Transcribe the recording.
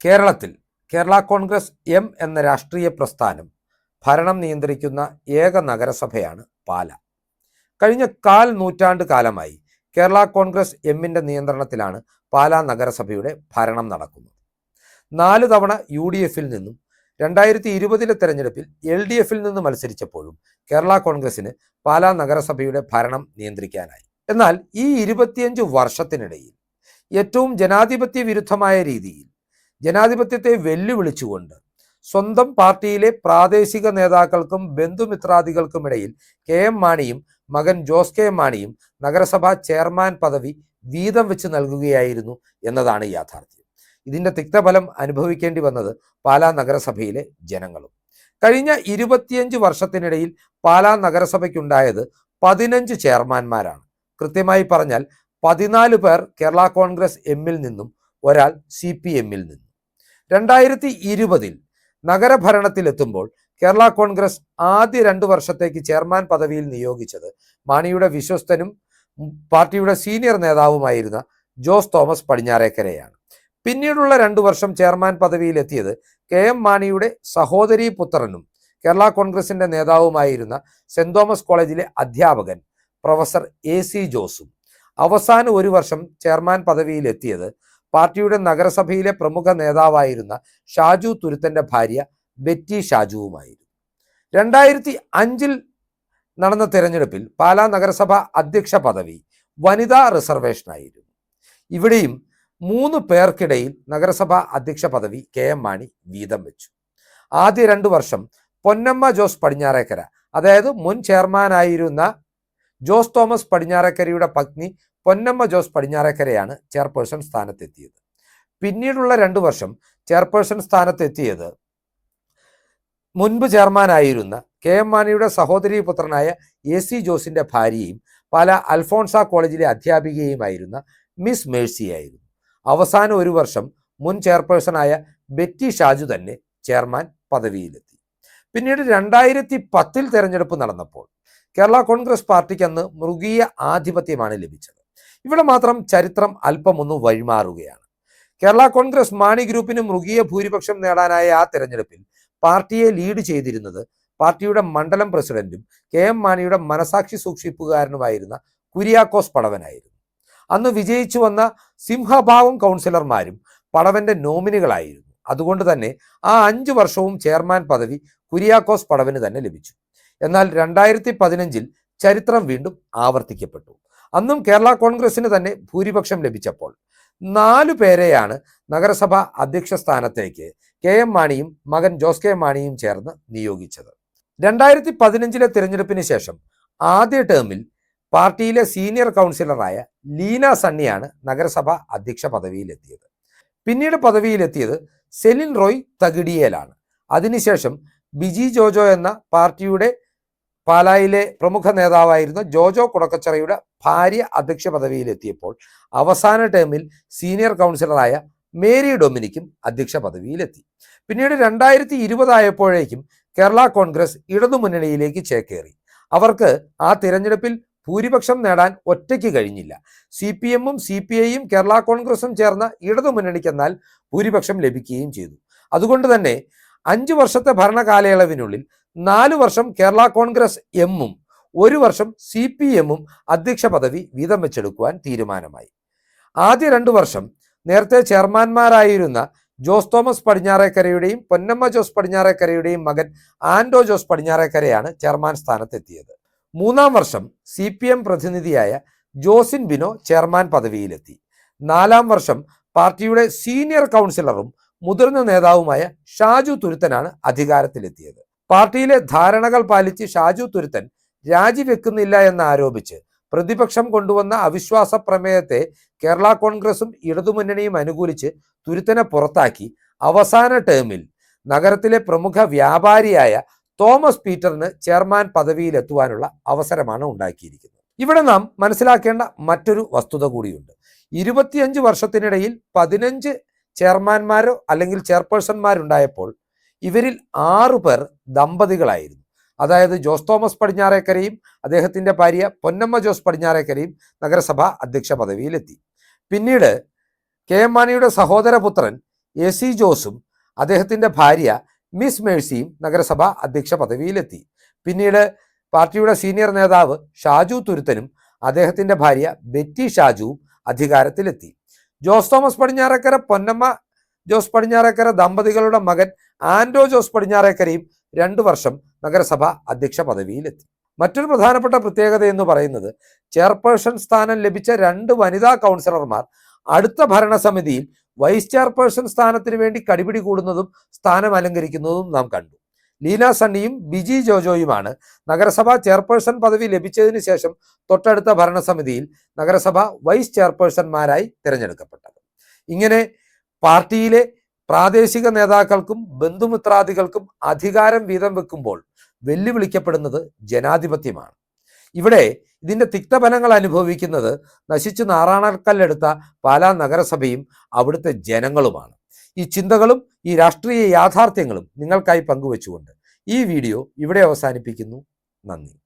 കേരളത്തിൽ കേരള കോൺഗ്രസ് എം എന്ന രാഷ്ട്രീയ പ്രസ്ഥാനം ഭരണം നിയന്ത്രിക്കുന്ന ഏക നഗരസഭയാണ് പാല. കഴിഞ്ഞ കാൽ നൂറ്റാണ്ട് കാലമായി കേരള കോൺഗ്രസ് എമ്മിന്റെ നിയന്ത്രണത്തിലാണ് പാലാ നഗരസഭയുടെ ഭരണം നടക്കുന്നത്. നാല് തവണ യു ഡി എഫിൽ നിന്നും രണ്ടായിരത്തി ഇരുപതിലെ തെരഞ്ഞെടുപ്പിൽ എൽ ഡി എഫിൽ നിന്ന് മത്സരിച്ചപ്പോഴും കേരള കോൺഗ്രസിന് പാലാ നഗരസഭയുടെ ഭരണം നിയന്ത്രിക്കാനായി. എന്നാൽ ഈ ഇരുപത്തിയഞ്ച് വർഷത്തിനിടയിൽ ഏറ്റവും ജനാധിപത്യ വിരുദ്ധമായ രീതിയിൽ ജനാധിപത്യത്തെ വെല്ലുവിളിച്ചുകൊണ്ട് സ്വന്തം പാർട്ടിയിലെ പ്രാദേശിക നേതാക്കൾക്കും ബന്ധുമിത്രാദികൾക്കുമിടയിൽ കെ എം മാണിയും മകൻ ജോസ് കെ മാണിയും നഗരസഭാ ചെയർമാൻ പദവി വീതം വെച്ച് നൽകുകയായിരുന്നു എന്നതാണ് യാഥാർത്ഥ്യം. ഇതിന്റെ തിക്തഫലം അനുഭവിക്കേണ്ടി വന്നത് പാലാ നഗരസഭയിലെ ജനങ്ങളും. കഴിഞ്ഞ ഇരുപത്തിയഞ്ച് വർഷത്തിനിടയിൽ പാലാ നഗരസഭയ്ക്കുണ്ടായത് പതിനഞ്ച് ചെയർമാൻമാരാണ്. കൃത്യമായി പറഞ്ഞാൽ പതിനാല് പേർ കേരള കോൺഗ്രസ് എമ്മിൽ നിന്നും ഒരാൾ സി പി എമ്മിൽ നിന്നും. രണ്ടായിരത്തി ഇരുപതിൽ നഗരഭരണത്തിലെത്തുമ്പോൾ കേരള കോൺഗ്രസ് ആദ്യ രണ്ടു വർഷത്തേക്ക് ചെയർമാൻ പദവിയിൽ നിയോഗിച്ചത് മാണിയുടെ വിശ്വസ്തനും പാർട്ടിയുടെ സീനിയർ നേതാവുമായിരുന്ന ജോസ് തോമസ് പടിഞ്ഞാറേക്കരയാണ്. പിന്നീടുള്ള രണ്ടു വർഷം ചെയർമാൻ പദവിയിലെത്തിയത് കെ എം മാണിയുടെ സഹോദരി പുത്രനും കേരള കോൺഗ്രസിന്റെ നേതാവുമായിരുന്ന സെന്റ് തോമസ് കോളേജിലെ അധ്യാപകൻ പ്രൊഫസർ എ സി ജോസും. അവസാന ഒരു വർഷം ചെയർമാൻ പദവിയിലെത്തിയത് പാർട്ടിയുടെ നഗരസഭയിലെ പ്രമുഖ നേതാവായിരുന്ന ഷാജു തുരുത്തന്റെ ഭാര്യ ബെറ്റി ഷാജുവുമായിരുന്നു. രണ്ടായിരത്തി അഞ്ചിൽ നടന്ന തെരഞ്ഞെടുപ്പിൽ പാലാ നഗരസഭ അധ്യക്ഷ പദവി വനിതാ റിസർവേഷനായിരുന്നു. ഇവിടെയും മൂന്ന് പേർക്കിടയിൽ നഗരസഭ അധ്യക്ഷ പദവി കെ എം മാണി വീതം വെച്ചു. ആദ്യ രണ്ടു വർഷം പൊന്നമ്മ ജോസ് പടിഞ്ഞാറേക്കര അതായത് മുൻ ചെയർമാനായിരുന്ന ജോസ് തോമസ് പടിഞ്ഞാറേക്കരയുടെ പത്നി പൊന്നമ്മ ജോസ് പടിഞ്ഞാറേക്കരയാണ് ചെയർപേഴ്സൺ സ്ഥാനത്തെത്തിയത്. പിന്നീടുള്ള രണ്ടു വർഷം ചെയർപേഴ്സൺ സ്ഥാനത്തെത്തിയത് മുൻപ് ചെയർമാനായിരുന്ന കെ എം മാണിയുടെ സഹോദരി പുത്രനായ എ സി ജോസിന്റെ ഭാര്യയും പല അൽഫോൺസ കോളേജിലെ അധ്യാപികയുമായിരുന്ന മിസ് മേഴ്സിയായിരുന്നു. അവസാന ഒരു വർഷം മുൻ ചെയർപേഴ്സണായ ബെറ്റി ഷാജു തന്നെ ചെയർമാൻ പദവിയിലെത്തി. പിന്നീട് രണ്ടായിരത്തി പത്തിൽ തെരഞ്ഞെടുപ്പ് നടന്നപ്പോൾ കേരള കോൺഗ്രസ് പാർട്ടിക്ക് അന്ന് മൃഗീയ ആധിപത്യമാണ് ലഭിച്ചത്. ഇവിടെ മാത്രം ചരിത്രം അല്പം ഒന്ന് വഴിമാറുകയാണ്. കേരള കോൺഗ്രസ് മാണി ഗ്രൂപ്പിന് മൃഗീയ ഭൂരിപക്ഷം നേടാനായ ആ തെരഞ്ഞെടുപ്പിൽ പാർട്ടിയെ ലീഡ് ചെയ്തിരുന്നത് പാർട്ടിയുടെ മണ്ഡലം പ്രസിഡന്റും കെ എം മാണിയുടെ മനസാക്ഷി സൂക്ഷിപ്പുകാരനുമായിരുന്ന കുര്യാക്കോസ് പടവനായിരുന്നു. അന്ന് വിജയിച്ചു വന്ന സിംഹഭാവം കൗൺസിലർമാരും പടവന്റെ നോമിനികളായിരുന്നു. അതുകൊണ്ട് തന്നെ ആ അഞ്ചു വർഷവും ചെയർമാൻ പദവി കുര്യാക്കോസ് പടവന് തന്നെ ലഭിച്ചു. എന്നാൽ രണ്ടായിരത്തി പതിനഞ്ചിൽ ചരിത്രം വീണ്ടും ആവർത്തിക്കപ്പെട്ടു. അന്നും കേരള കോൺഗ്രസിന് തന്നെ ഭൂരിപക്ഷം ലഭിച്ചപ്പോൾ. നാലു പേരെയാണ് നഗരസഭ അധ്യക്ഷ സ്ഥാനത്തേക്ക് കെ എം മാണിയും മകൻ ജോസ് കെ മാണിയും ചേർന്ന് നിയോഗിച്ചത്. രണ്ടായിരത്തി പതിനഞ്ചിലെ തിരഞ്ഞെടുപ്പിന് ശേഷം ആദ്യ ടേമിൽ പാർട്ടിയിലെ സീനിയർ കൗൺസിലറായ ലീന സണ്ണിയാണ് നഗരസഭ അധ്യക്ഷ പദവിയിലെത്തിയത്. പിന്നീട് പദവിയിലെത്തിയത് സെലിൻ റോയ് തകിടിയേലാണ്. അതിനുശേഷം ബിജി ജോജോ എന്ന പാർട്ടിയുടെ പാലായിലെ പ്രമുഖ നേതാവായിരുന്ന ജോജോ കുടക്കച്ചറയുടെ ഭാര്യ അധ്യക്ഷ പദവിയിലെത്തിയപ്പോൾ അവസാന ടേമിൽ സീനിയർ കൗൺസിലറായ മേരി ഡൊമിനിക്കും അധ്യക്ഷ പദവിയിലെത്തി. പിന്നീട് രണ്ടായിരത്തി ഇരുപതായപ്പോഴേക്കും കേരള കോൺഗ്രസ് ഇടതുമുന്നണിയിലേക്ക് ചേക്കേറി. അവർക്ക് ആ തിരഞ്ഞെടുപ്പിൽ ഭൂരിപക്ഷം നേടാൻ ഒറ്റയ്ക്ക് കഴിഞ്ഞില്ല. സി പി എമ്മും സി പി ഐയും കേരള കോൺഗ്രസും ചേർന്ന ഇടതുമുന്നണിക്കെന്നാൽ ഭൂരിപക്ഷം ലഭിക്കുകയും ചെയ്തു. അതുകൊണ്ട് തന്നെ അഞ്ചു വർഷത്തെ ഭരണകാലയളവിനുള്ളിൽ നാലു വർഷം കേരള കോൺഗ്രസ് എമ്മും ഒരു വർഷം സി പി എമ്മും അധ്യക്ഷ പദവി വീതം വെച്ചെടുക്കുവാൻ തീരുമാനമായി. ആദ്യ രണ്ടു വർഷം നേരത്തെ ചെയർമാൻമാരായിരുന്ന ജോസ് തോമസ് പടിഞ്ഞാറേക്കരയുടെയും പൊന്നമ്മ ജോസ് പടിഞ്ഞാറേക്കരയുടെയും മകൻ ആൻഡോ ജോസ് പടിഞ്ഞാറേക്കരയാണ് ചെയർമാൻ സ്ഥാനത്തെത്തിയത്. മൂന്നാം വർഷം സി പി എം പ്രതിനിധിയായ ജോസിൻ ബിനോ ചെയർമാൻ പദവിയിലെത്തി. നാലാം വർഷം പാർട്ടിയുടെ സീനിയർ കൗൺസിലറും മുതിർന്ന നേതാവുമായ ഷാജു തുരുത്തനാണ് അധികാരത്തിലെത്തിയത്. പാർട്ടിയിലെ ധാരണകൾ പാലിച്ച് ഷാജു തുരുത്തൻ രാജിവെക്കുന്നില്ല എന്ന് ആരോപിച്ച് പ്രതിപക്ഷം കൊണ്ടുവന്ന അവിശ്വാസ പ്രമേയത്തെ കേരള കോൺഗ്രസും ഇടതുമുന്നണിയും അനുകൂലിച്ച് തുരുത്തനെ പുറത്താക്കി. അവസാന ടേമിൽ നഗരത്തിലെ പ്രമുഖ വ്യാപാരിയായ തോമസ് പീറ്ററിന് ചെയർമാൻ പദവിയിലെത്തുവാനുള്ള അവസരമാണ് ഉണ്ടാക്കിയിരിക്കുന്നത്. ഇവിടെ നാം മനസ്സിലാക്കേണ്ട മറ്റൊരു വസ്തുത കൂടിയുണ്ട്. ഇരുപത്തിയഞ്ച് വർഷത്തിനിടയിൽ പതിനഞ്ച് ചെയർമാൻമാരോ അല്ലെങ്കിൽ ചെയർപേഴ്സൺമാരുണ്ടായപ്പോൾ ഇവരിൽ ആറു പേർ ദമ്പതികളായിരുന്നു. അതായത് ജോസ് തോമസ് പടിഞ്ഞാറേക്കരയും അദ്ദേഹത്തിന്റെ ഭാര്യ പൊന്നമ്മ ജോസ് പടിഞ്ഞാറേക്കരയും നഗരസഭ അധ്യക്ഷ പദവിയിലെത്തി. പിന്നീട് കെ എം മാണിയുടെ സഹോദരപുത്രൻ എ സി ജോസും അദ്ദേഹത്തിന്റെ ഭാര്യ മിസ് മേഴ്സിയും നഗരസഭ അധ്യക്ഷ പദവിയിലെത്തി. പിന്നീട് പാർട്ടിയുടെ സീനിയർ നേതാവ് ഷാജു തുരുത്തനും അദ്ദേഹത്തിന്റെ ഭാര്യ ബെറ്റി ഷാജുവും അധികാരത്തിലെത്തി. ജോസ് തോമസ് പടിഞ്ഞാറക്കര പൊന്നമ്മ ജോസ് പടിഞ്ഞാറക്കര ദമ്പതികളുടെ മകൻ ആൻഡോ ജോസ് പടിഞ്ഞാറക്കരയും രണ്ടു വർഷം നഗരസഭ അധ്യക്ഷ പദവിയിലെത്തി. മറ്റൊരു പ്രധാനപ്പെട്ട പ്രത്യേകത എന്ന് പറയുന്നത് ചെയർപേഴ്സൺ സ്ഥാനം ലഭിച്ച രണ്ട് വനിതാ കൗൺസിലർമാർ അടുത്ത ഭരണസമിതിയിൽ വൈസ് ചെയർപേഴ്സൺ സ്ഥാനത്തിന് വേണ്ടി കടിപിടി കൂടുന്നതും സ്ഥാനം അലങ്കരിക്കുന്നതും നാം കണ്ടു. ലീന സണ്ണിയും ബിജി ജോജോയുമാണ് നഗരസഭ ചെയർപേഴ്സൺ പദവി ലഭിച്ചതിന് ശേഷം തൊട്ടടുത്ത ഭരണസമിതിയിൽ നഗരസഭ വൈസ് ചെയർപേഴ്സൺമാരായി തിരഞ്ഞെടുക്കപ്പെട്ടത്. ഇങ്ങനെ പാർട്ടിയിലെ പ്രാദേശിക നേതാക്കൾക്കും ബന്ധുമിത്രാദികൾക്കും അധികാരം വീതം വെക്കുമ്പോൾ വെല്ലുവിളിക്കപ്പെടുന്നത് ജനാധിപത്യമാണ്. ഇവിടെ ഇതിന്റെ തിക്തഫലങ്ങൾ അനുഭവിക്കുന്നത് നശിച്ചു നാറാണക്കല്ലെടുത്ത പാലാ നഗരസഭയും അവിടുത്തെ ജനങ്ങളുമാണ്. ഈ ചിന്തകളും ഈ രാഷ്ട്രീയ യാഥാർത്ഥ്യങ്ങളും നിങ്ങൾക്കായി പങ്കുവെച്ചുകൊണ്ട് ഈ വീഡിയോ ഇവിടെ അവസാനിപ്പിക്കുന്നു. നന്ദി.